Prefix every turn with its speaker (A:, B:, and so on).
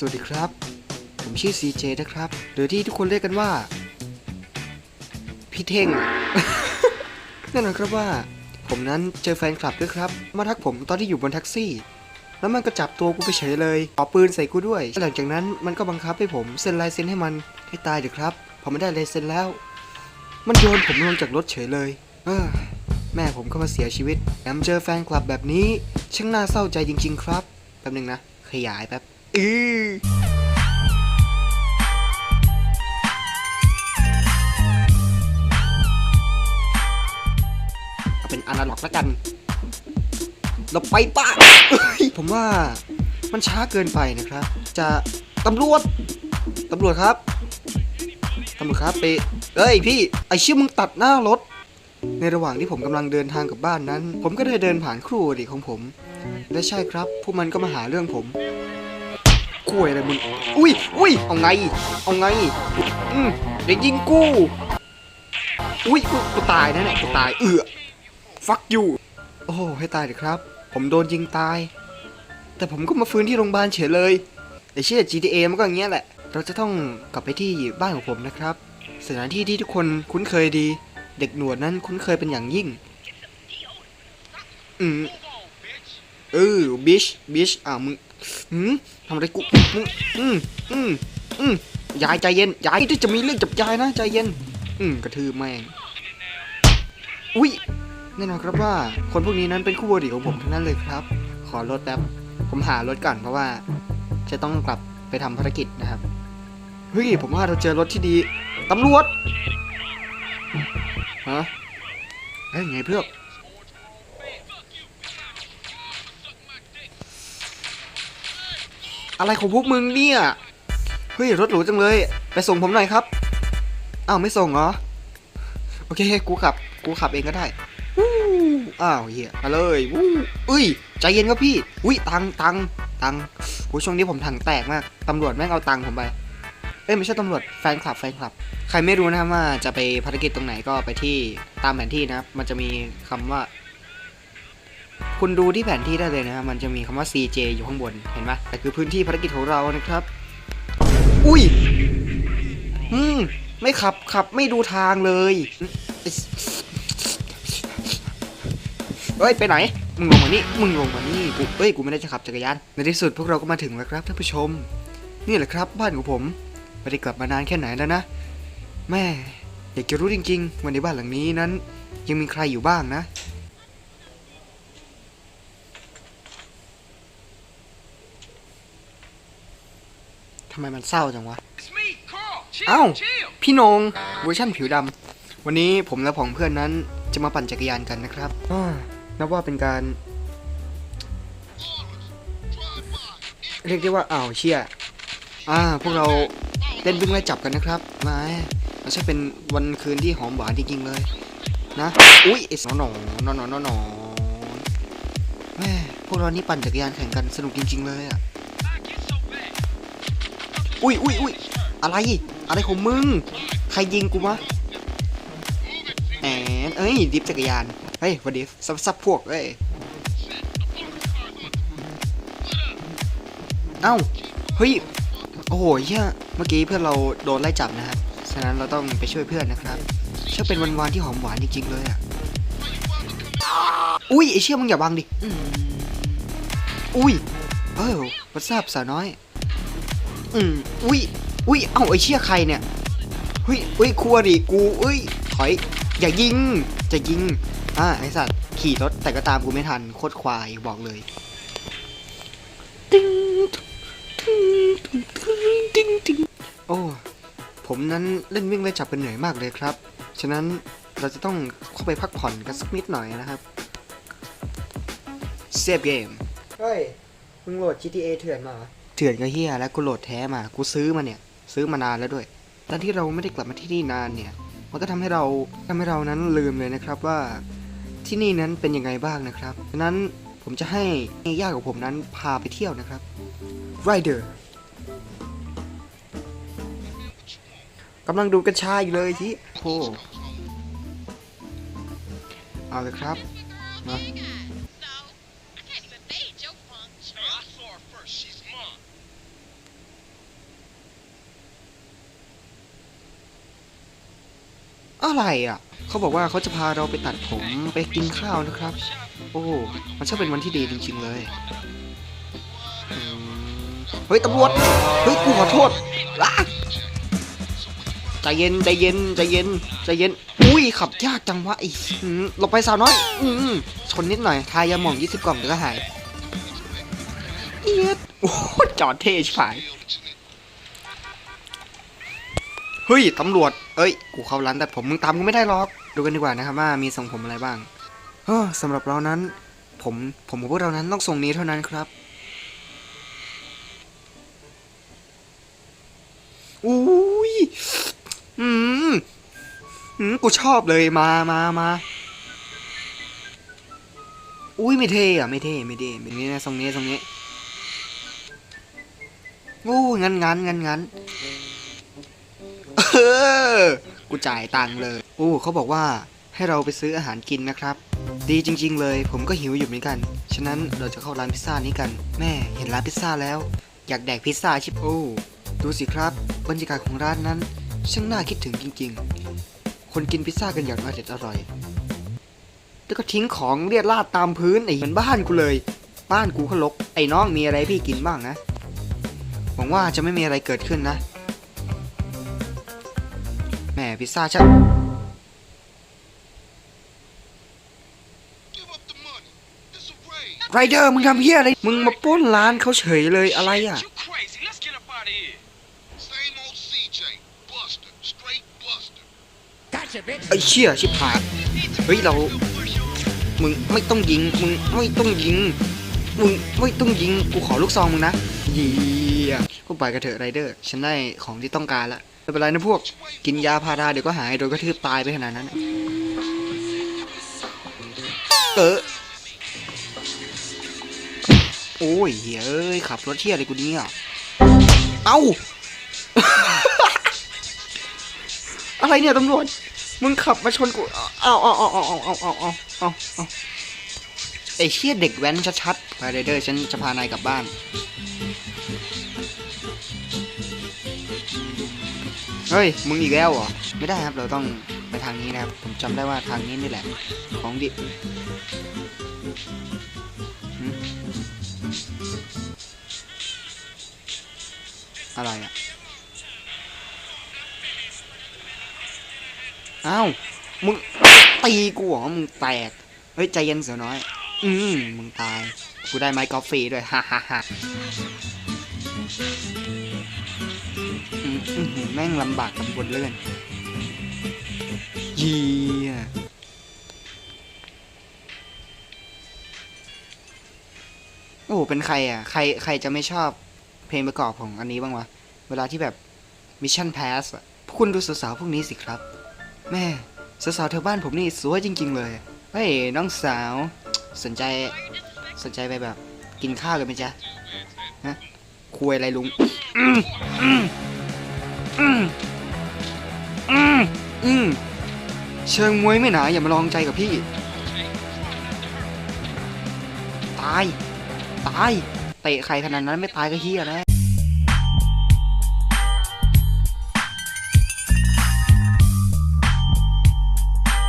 A: สวัสดีครับ ผมชื่อ CJ นะครับ หรือที่ทุกคนเรียกกันว่า พี่เท่ง แน่นอนครับว่า ผมนั้นเจอแฟนคลับด้วยครับ มาทักผมตอนที่อยู่บนแท็กซี่ แล้วมันก็จับตัวกูไปเฉยเลยเอาปืนใส่กูด้วย หลังจากนั้นมันก็บังคับให้ผมเซ็นลายเซ็นให้มันให้ตายเถอะครับพอไม่ได้ลายเซ็นแล้ว มันโยนผมลงจากรถเฉยเลย เออแม่ผมก็มาเสียชีวิตแถมเจอแฟนคลับแบบนี้ช่างน่าเศร้าใจจริง ๆ ครับ แป๊บหนึงนะ ขยายแป๊บ อือเป็นอนาล็อกแล้วกันเราไปป้าผมว่ามันช้าเกินไปนะครับ จะตำรวจตำรวจครับตำรวจครับไปเอ้ยพี่ไอเชื่อมึงตัดหน้ารถ ในระหว่างที่ผมกำลังเดินทางกลับบ้านนั้น ผมก็ได้เดินผ่านครูอดีตของผม และใช่ครับ พวกมันก็มาหาเรื่องผม คุยอะไรมึงอุ้ยอุ้ยเอาไง เอาไง อืมเด็กยิงกูอุ้ยกูตายนะเนี่ยกูตาย เอือฟักอยู่โอ้โหให้ตายเลยครับ ผมโดนยิงตาย แต่ผมก็มาฟื้นที่โรงพยาบาลเฉยเลยแต่เชื่อ GTA มันก็อย่างเงี้ยแหละ เราจะต้องกลับไปที่บ้านของผมนะครับ สถานที่ที่ทุกคนคุ้นเคยดี เด็กหนวดนั้นคุ้นเคยเป็นอย่างยิ่ง อืมเออบิชบิชอ่ามึง หืมทำอะไรกูอืมอืมอืมยายใจเย็นยายที่จะมีเรื่องจับยายนะใจเย็น อืมกระทืบแม่งอุ้ยแน่นอนครับว่า คนพวกนี้นั้นเป็นคู่บริของผมทั้งนั้นเลยครับ ขอรถแป๊บผมหารถก่อนเพราะว่าจะต้องกลับไปทำภารกิจนะครับเฮ้ยผมว่าเราเจอรถที่ดีตำรวจฮะเฮ้ยไงเพื่อน อะไรของพวกมึงเนี่ย เฮ้ยรถหรูจังเลย ไปส่งผมหน่อยครับอ้าวไม่ส่งเหรอ โอเคกูขับ กูขับเองก็ได้วู้อ้าวเหี้ยมาเลยวู้อุ้ยใจเย็นครับพี่ อุ้ยตังตังตังโอ้ช่วงนี้ผมถังแตกมาก ตำรวจแม่งเอาตังผมไป เอ้ยไม่ใช่ตำรวจแฟนคลับแฟนคลับ ใครไม่รู้นะว่าจะไปภารกิจตรงไหนก็ไปที่ตามแผนที่นะครับมันจะมีคำว่า คุณดูที่แผนที่ได้เลยนะครับมันจะมีคำว่า CJ อยู่ข้างบนเห็นไหมแต่คือพื้นที่ภารกิจของเรานะครับ อุ้ยอืมไม่ขับขับไม่ดูทางเลยเฮ้ยไปไหน มึงลงมานี่มึงลงมานี่กูเอ้ยกูไม่ได้จะขับจักรยานในที่สุดพวกเราก็มาถึงแล้วครับท่านผู้ชม นี่แหละครับ บ้านของผมไม่ได้กลับมานานแค่ไหนแล้วนะแม่อยากจะรู้จริงๆว่าในบ้านหลังนี้นั้น ยังมีใครอยู่บ้างนะ ทำไมมันเศร้าจังวะ
B: It's me, Carl. Chill,
A: เอ้า
B: chill.
A: พี่นงเวอร์ชั่นผิวดำ วันนี้ผมและผองเพื่อนนั้นจะมาปั่นจักรยานกันนะครับอ่านับว่าเป็นการ เรียกได้ว่าอ้าวเชี่ยอ่า พวกเราเล่นวิ่งไล่จับกันนะครับ มาไม่ใช่เป็นวันคืนที่หอมหวานจริงๆเลย นะ อุ้ยไอ้หนอนหนอนหนอนหนอนหนอนแม่พวกเรานี่ปั่นจักรยานแข่งกันสนุกจริง ๆ เลยอะ อุ้ยอุ้ยอุ้ยอะไร อะไรของมึง ใครยิงกูมะแอนเอ้ย ดิฟจักรยาน เฮ้ยวันดีซับซับพวกเอ้ย เอ้า เฮ้ย โอ้โหเฮียเมื่อกี้เพื่อนเราโดนไล่จับนะครับ ฉะนั้นเราต้องไปช่วยเพื่อนนะครับช่างเป็นวันวานที่หอมหวานจริงๆเลยอะ อุ้ยไอเชี่ยมึงอย่าบังดิ อุ้ย เออวัทราบสาวน้อย อืมอุ้ยอุ้ยเอ้าไอเชี่ยใครเนี่ยเฮ้ยเฮ้ยครัวดิกูเอ้ยถอย อย่ายิง จะยิง อ่าไอสัตว์ขี่รถแต่ก็ตามกูไม่ทันโคตรควายบอกเลยติ๊งติ๊งติ๊งติ๊งโอ้ผมนั้นเล่นวิ่งไล่จับกันเหนื่อยมากเลยครับ ฉะนั้นเราจะต้องเข้าไปพักผ่อนกันสักนิดหน่อยนะครับเซฟเกม เฮ้ย มึงโหลด GTA เถื่อนมา เถื่อนก็เฮียแล้วกูโหลดแท้มา กูซื้อมาเนี่ย ซื้อมานานแล้วด้วยตอนที่เราไม่ได้กลับมาที่นี่นานเนี่ย มันก็ทำให้เราทำให้เรานั้นลืมเลยนะครับว่าที่นี่นั้นเป็นยังไงบ้างนะครับฉะนั้นผมจะให้ญาติของผมนั้นพาไปเที่ยวนะครับ Rider กำลังดูกัญชาอยู่เลยที่โอ้เอาเลยครับมา อะไรอะ เขาบอกว่าเขาจะพาเราไปตัดผมไปกินข้าวนะครับ โอ้ มันช่างเป็นวันที่ดีจริง ๆ เลย เฮ้ยตำรวจ เฮ้ยกูขอโทษอะใจเย็นใจเย็นใจเย็นใจเย็น อุ้ยขับยากจังวะไอ้หลบไปสาวน้อย อืชนนิดหน่อย ทายาหม่องยี่สิบกล่องเดี๋ยวก็หายเอียดโอ้จอดเท่ชิบหาย เฮ้ยตำรวจ เอ้ย กูเข้าร้านตัดผมมึงตามกูไม่ได้หรอก ดูกันดีกว่านะครับว่ามีทรงผมอะไรบ้าง เฮ้อสำหรับเรานั้น ผมผมกับพวกเรานั้นต้องทรงนี้เท่านั้นครับอุ้ยอืมอืมกูชอบเลยมามามาอุ้ยไม่เท่อะไม่เท่ไม่เท่แบบนี้นะทรงนี้ทรงนี้โอ้งั้นงั้นงั้นงั้น ออกูจ่ายตังค์เลย โอ้เขาบอกว่าให้เราไปซื้ออาหารกินนะครับ ดีจริง ๆ เลย ผมก็หิวอยู่เหมือนกัน ฉะนั้นเราจะเข้าร้านพิซซ่านี้กัน แม่เห็นร้านพิซซ่าแล้ว อยากแดกพิซซ่าชิบโอ้ดูสิครับ บรรยากาศของร้านนั้น ช่างน่าคิดถึงจริง ๆ คนกินพิซซ่ากันอย่างอร่อยอร่อย แล้วก็ทิ้งของเรียดราดตามพื้นไอ้เหมือนบ้านกูเลย บ้านกูก็รกไอ้น้องมีอะไรพี่กินบ้างนะ หวังว่าจะไม่มีอะไรเกิดขึ้นนะ แหม่พิซซ่าชัด
B: Give up the money. It's a raid.
A: ไรเดอร์มึงทำเฮียอะไร มึงมาปล้นร้านเขาเฉยเลยอะไรอะ
B: You crazy. Let's get up out of here. Same old CJ. Buster. Straight Buster.
A: ไอ้เชี่ยชิบหายเฮ้ยเรา มึงไม่ต้องยิง มึงไม่ต้องยิง มึงไม่ต้องยิง กูขอลูกซองมึงนะเยี่ยก็ไปกันเถอะไรเดอร์ ฉันได้ของที่ต้องการละ ไม่เป็นไรนะพวก กินยาพาราเดี๋ยวก็หายโดนกระทืบตายไปขนาดนั้นเออโอ้ยเฮ้ยขับรถเที่ยอะไรกูเนี่ยเอ้า อะไรเนี่ยตำรวจ มึงขับมาชนกู เอาเอาเอาเอาเอาเอาเอาเอาเอาเอาไอเชี่ยเด็กแว้นชัดๆไปเดอร์ฉันจะพานายกลับบ้าน เฮ้ย มึงอีกแล้วเหรอ ไม่ได้ครับ เราต้องไปทางนี้นะครับ ผมจำได้ว่าทางนี้นี่แหละ ของดิอะไรอะ อ้าว มึงตีกูเหรอ มึงแตก เฮ้ย ใจเย็นเสียน้อย อืมมึงตาย กูได้ไม้กอล์ฟฟรีด้วย ฮ่าฮ่าฮ่า แม่งลำบากกับนเลื่อนยีโอ้โหเป็นใครอะ ใครใครจะไม่ชอบเพลงประกอบของอันนี้บ้างวะ เวลาที่แบบมิชชั่นแพสอะพวกคุณดูสาวๆพวกนี้สิครับ แม่สาวๆแถวบ้านผมนี่สวยจริง ๆ เลย เฮ้ย น้องสาวสนใจสนใจไปแบบ กินข้าวกันไหมจ๊ะ ฮะคุยอะไรลุง อืมอืมอืมเชิงมวยไม่หนาอย่ามาลองใจกับพี่ ตาย ตาย เตะใครขนาดนั้นไม่ตายก็เฮียแล้ว